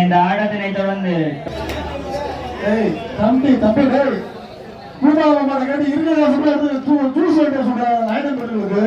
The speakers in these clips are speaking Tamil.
இந்த ஆட்டத்தினை தொடர்ந்து தம்பி தம்பி டேய் பூமாவை மாட கேட்டு இருக்கிற சொல்றது ஜூஸ் வேண்டிய சொல்ற ஐட்டம் பண்ணுறது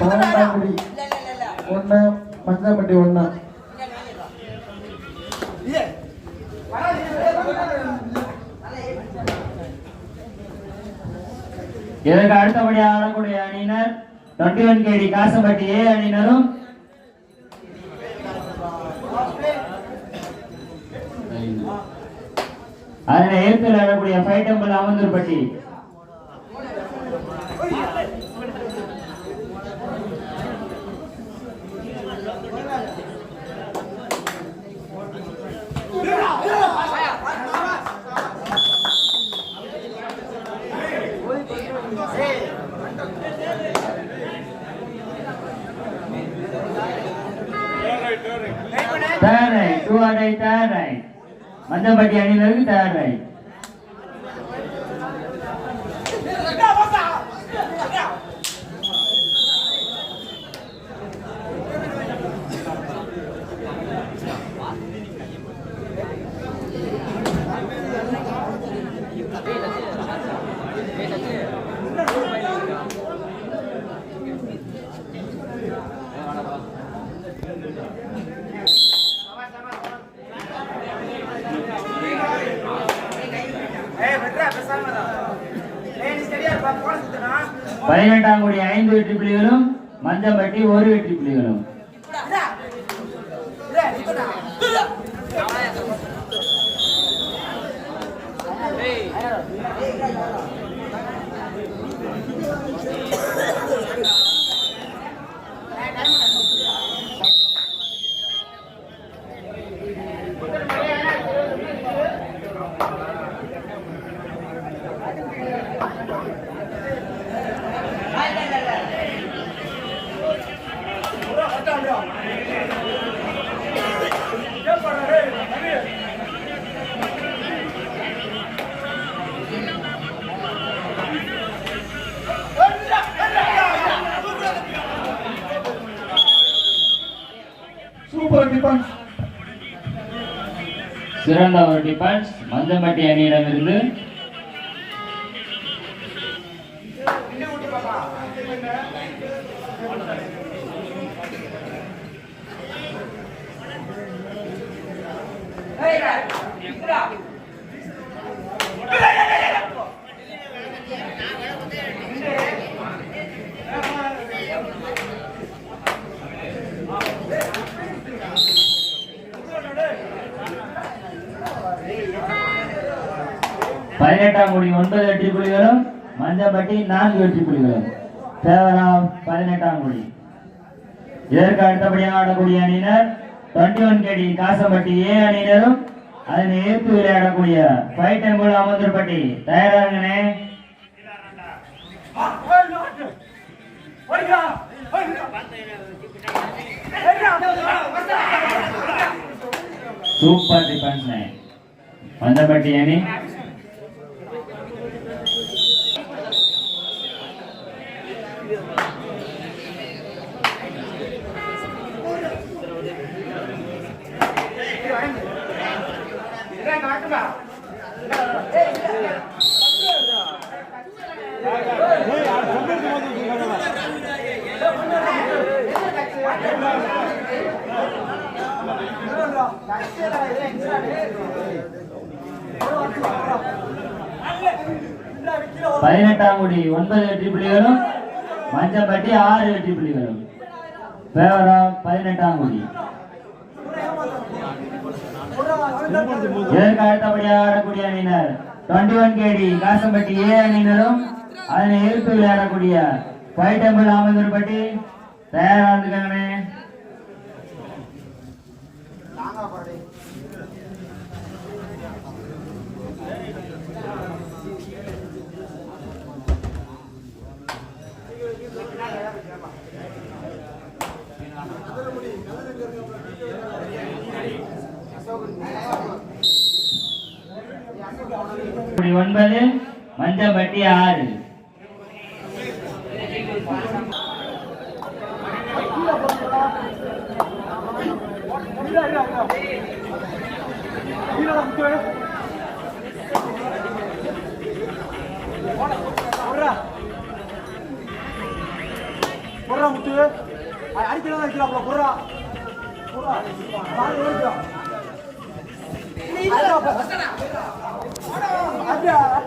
பன்னெண்டாம் ஒண்ணு மஞ்சப்பட்டி ஒண்ணு இதற்கு அடுத்தபடியாக ஆடக்கூடிய அணியினர் twenty one KD Kasampatti A அணியினரும் அதனை ஏற்று ஆடக்கூடிய five temple Amarnthurpatti third raid do or raid third raid Manjapatti அணியினருக்கு தேர்ட் ரைட் பதினெட்டாம் கோடி ஐந்து வெற்றி புள்ளிகளும் மஞ்சம்பட்டி ஒரு வெற்றி புள்ளிகளும் சூப்பர் டிஃபன்ஸ் சிறந்த ஒரு டிஃபென்ஸ் மஞ்சம்பட்டி அணியிடமிருந்து பதினெட்டாம் கோடி ஒன்பது வெற்றி புலிகளும் மஞ்சப்பட்டி நான்கு வெற்றி புலிகளும். சேவராம் பதினெட்டாம் கோடி. இதற்கு அடுத்தபடியாக ஆடக்கூடிய அணியினர் twenty one KD Kasampatti A அணியினரும் அதனை ஏற்று விளையாடக்கூடிய ஃபைட் அன்புல் அமர்ந்தப்பட்டி தயாராகனே சூப்பர் டிஃபென்ஸ் மஞ்சப்பட்டி அணி. பதினெட்டாம் கோடி ஒன்பது வெற்றி புள்ளிகளும் மஞ்சப்பட்டி ஆறு வெற்றி புள்ளிகளும். பேவரம் பதினெட்டாம் கோடி. இதற்கு ஆடக்கூடிய அணியினர் twenty one KD Kasampatti A அணியினரும் அதனை எதிர்த்து விளையாடக்கூடிய ஃபைவ் டெம்பிள் ஆமந்தூர்பட்டி தயாரா இருந்துக்காங்கண்ணே குடி ஒன்பது மஞ்சப்பட்டி ஆறு. போடுறா முத்து அடிக்கலாம் அடிக்கலாம்ல சிறந்தவர் ஓடிக்கலாம்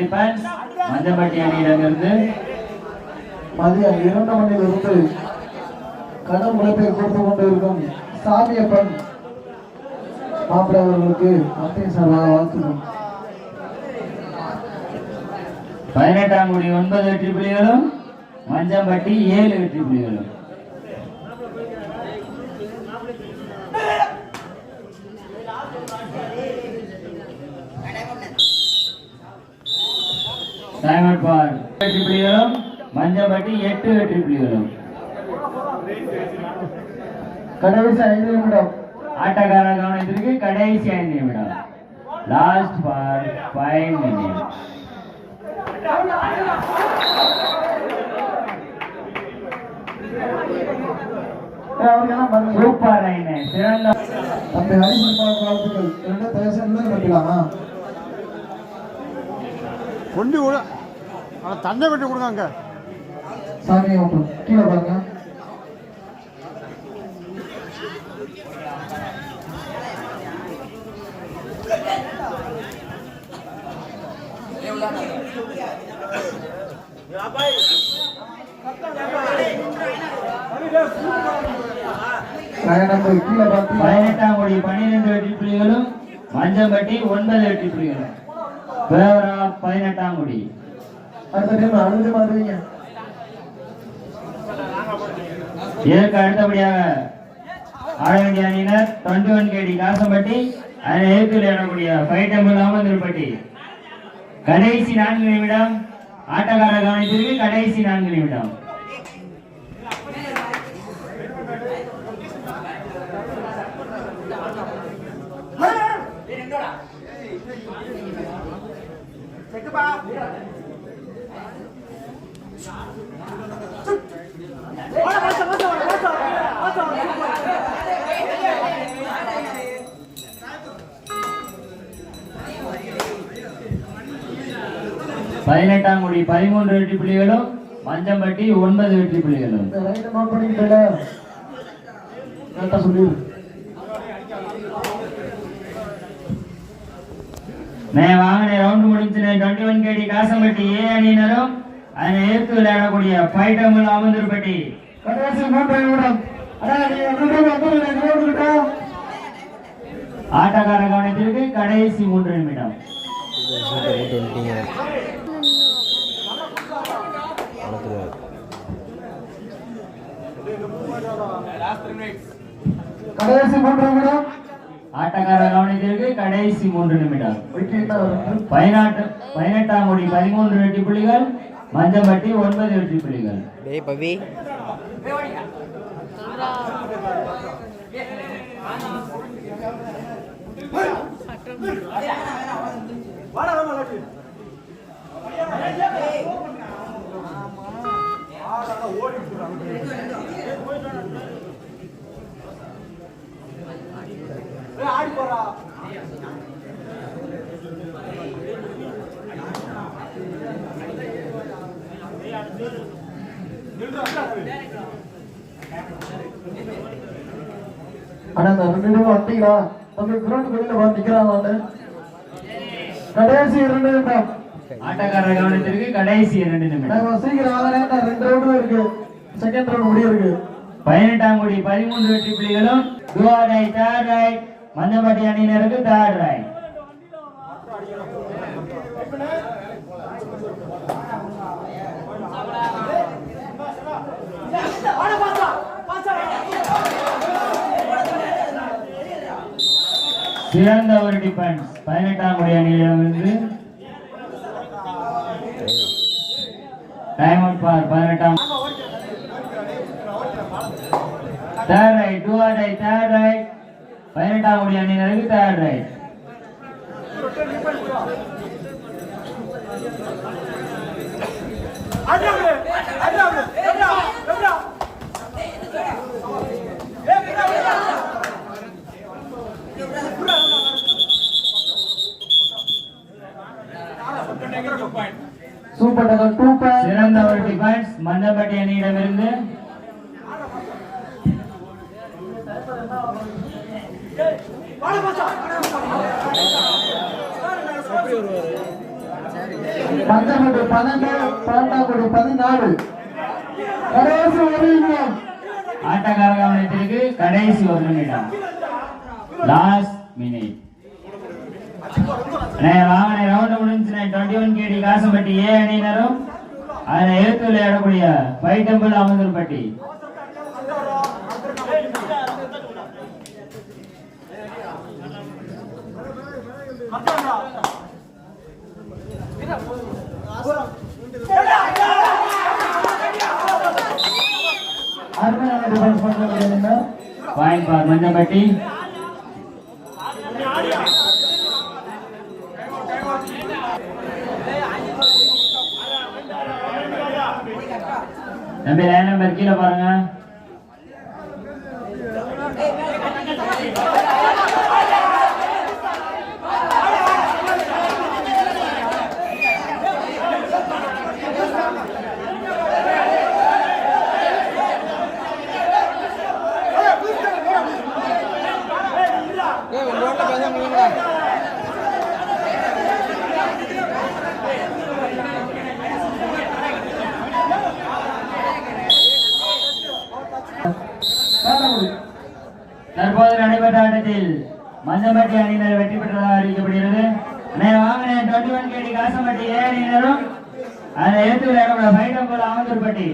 டிஃபென்ஸ் மஞ்சப்பட்டி அணியிடமிருந்து மதியம் இரண்டு மணியிலிருந்து கடன் உழைப்பை கொடுத்து கொண்டிருக்கும் சாமியப்பன் மாப்பிள்ளை அவர்களுக்கு மத்திய சார்பாக வாழ்த்துக்கள். பதினெட்டாம் கோடி ஒன்பது வெற்றி புள்ளிகளும் மஞ்சம்பட்டி ஏழு வெற்றி புள்ளிகளும் சைமன் பால் ட்ரிபிள் புள்ளிகளும் மஞ்சம்பட்டி எட்டு ட்ரிபிள் புள்ளிகளும் கடைசி ஐந்து நிமிடம். ஆட்டக்காரர் கவனத்திற்கு கடைசி ஐந்து நிமிடம். Last ball five minute super சிறந்த தம்பி ஹரிசன்பால் வாழ்த்துக்கள் ரெண்டு பேசணும் கட்டலாமா கொண்டு விட ஆனா தண்ணை கொண்டு கொடுங்க அங்க. சாமி கீழே பாருங்க. பதினெட்டாம் கோடி பன்னிரெண்டு வெற்றி புள்ளிகளும் மஞ்சம்பட்டி ஒன்பது வெற்றி புள்ளிகளும். பேவரா பதினெட்டாம் கோடி. அடுத்த டைம் அழுது மாறுவீங்க இதற்கு அடுத்தபடியாக ஆட வேண்டிய அணியினர் ஒன் கேடி காசம்பட்டி அதனை எதிர்த்து விளையாடக்கூடிய ஃபைவ் டெம்பிள் அமர்ந்திருப்பட்டி கடைசி நான்கு நிமிடம் ஆட்டக்கார கவனத்திற்கு கடைசி நான்கு நிமிடம். பதினெட்டாம் கோடி பதிமூன்று வெற்றி புள்ளிகளும் மஞ்சம்பட்டி ஒன்பது வெற்றி புள்ளிகளும். சொல்லிடு நே வாங்கின round முடிஞ்சுனே twenty one KD Kasampatti A அணியினரும் அதனை எதிர்த்து விளையாடக்கூடிய ஃபைவ் டெம்பிள் அமர்ந்திருப்பட்டி கடைசி மூன்று நிமிடம் அடா நீ வந்து வந்து கிலோமீட்டர் ஆட்டக்கார கவனத்திற்கு கடைசி மூன்று நிமிடம். கடைசி மூன்று நிமிடம். ஆட்டக்கார கவனத்திற்கு கடைசி மூன்று நிமிடம். பதினாட்டு பதினெட்டாம் கோடி பதிமூன்று வெற்றி புள்ளிகள் மஞ்சம்பட்டி ஒன்பது வெற்றி புள்ளிகள். டேய் பவி. வாடா வாடா லட்டு ஓடி போறா அண்ணா ரெண்டு நிமிடம் வந்தீங்களா தம்பி கிரௌண்ட் வெளியில வந்து நிக்கிறாங்க கடைசி இரண்டு நிமிடம். ஆட்டக்காரர் கவனத்திற்கு கடைசி இரண்டு நிமிடம். சீக்கிரம் வாங்கினா ரெண்டு ரவுண்டு இருக்கு. செகண்ட் ரவுண்ட் முடிய இருக்கு பதினெட்டாம் கோடி பதிமூன்று வெற்றி புள்ளிகளும் மஞ்சப்பட்டி அணியினருக்கு தேர்ட் ரைட் சிறந்த ஒரு டிஃபென்ஸ் பதினெட்டாம் கோடி அணியிலிருந்து டைம் பார் பதினெட்டாம். Third raid do or raid third raid பதினெட்டாம் கோடி அணியினருக்கு தேர்ட் ரைட். அண்ணா டக்கர் டூ பாயிண்ட் சிறந்த ஒரு டிஃபென்ஸ் மந்தப்பட்டி அணியிடமிருந்து பஞ்சகுடி பன்னெண்டு பன்னெண்டாம் பதினாலு கடைசி ஒரு நிமிடம். ஆட்டக்கார கவனத்திற்கு கடைசி ஒரு நிமிடம். லாஸ்ட் மினிட் வாங்கின round முடிஞ்சுன twenty one KD Kasampatti A அணியினரும் அதில் எழுத்து இடக்கூடிய பைட்டம்பிள் அமுதன்பட்டி அமர்ந்தூர்பட்டி அருமையான டிஃபென்ஸ் பண்றீங்க பாயிண்ட் பார் மஞ்சம்பட்டி தம்பி லைன் நம்பர் கீழே பாருங்க தற்போது ஆட்டத்தில் மஞ்சம்பட்டி அணியினர் வெற்றி பெற்றதாக அறிவிக்கப்படுகிறது. அண்ணே twenty one KD Kasampatti A அணியினரும் அதை எடுத்து விளையாடக்கூடிய ஃபைவ் போல அமர்ந்தூர்பட்டி